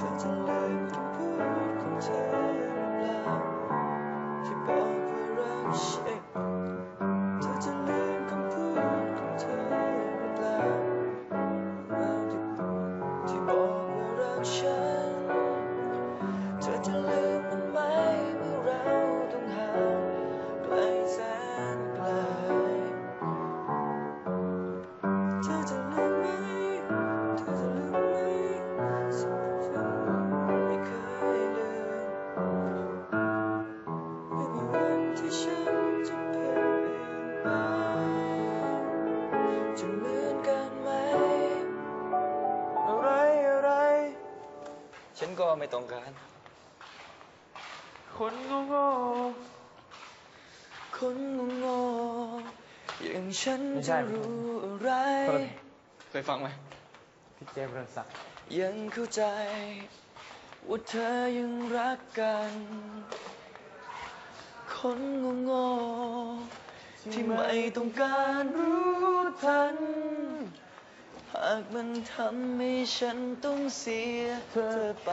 却从来 อะไรอะไร ฉันก็ไม่ต้องการ คนงง่ๆคนโงๆอย่างฉันจะรู้อะไร เคยฟังไหมพี่เจมส์รืงศักยังเข้าใจ ว่าเธอยังรักกัน คนงง่ๆ ที่ไม่ต้องการรู้ทัน หากมันทำให้ฉันต้องเสียเธอไป